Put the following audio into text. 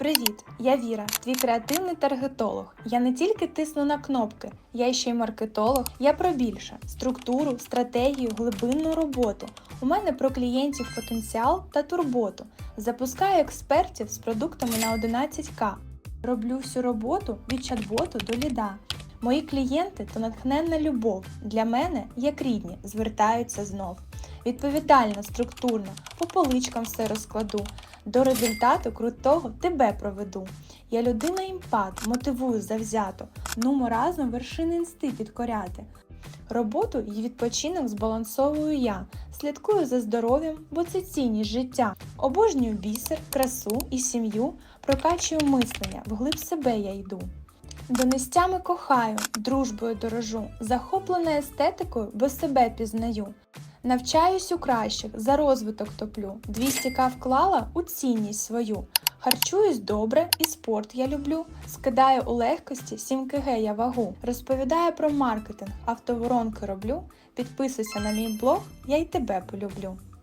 Привіт, я Віра, твій креативний таргетолог. Я не тільки тисну на кнопки, я ще й маркетолог. Я про більше структуру, стратегію, глибинну роботу. У мене про клієнтів потенціал та турботу. Запускаю експертів з продуктами на 11к. Роблю всю роботу від чат-боту до ліда. Мої клієнти то натхненна любов. Для мене, як рідні, звертаються знов. Відповідально, структурно, по поличкам все розкладу. До результату крутого тебе проведу. Я людина імпат, мотивую завзято. Нумо разом вершини інсти підкоряти. Роботу і відпочинок збалансовую я. Слідкую за здоров'ям, бо це цінність життя. Обожнюю бісер, красу і сім'ю, прокачую мислення, вглиб себе я йду. Донестями кохаю, дружбою дорожу, захоплена естетикою, бо себе пізнаю. Навчаюсь у кращих, за розвиток топлю. 200к вклала у цінність свою. Харчуюсь добре і спорт я люблю. Скидаю у легкості 7 кг я вагу. Розповідаю про маркетинг, автоворонки роблю. Підписуйся на мій блог, я й тебе полюблю.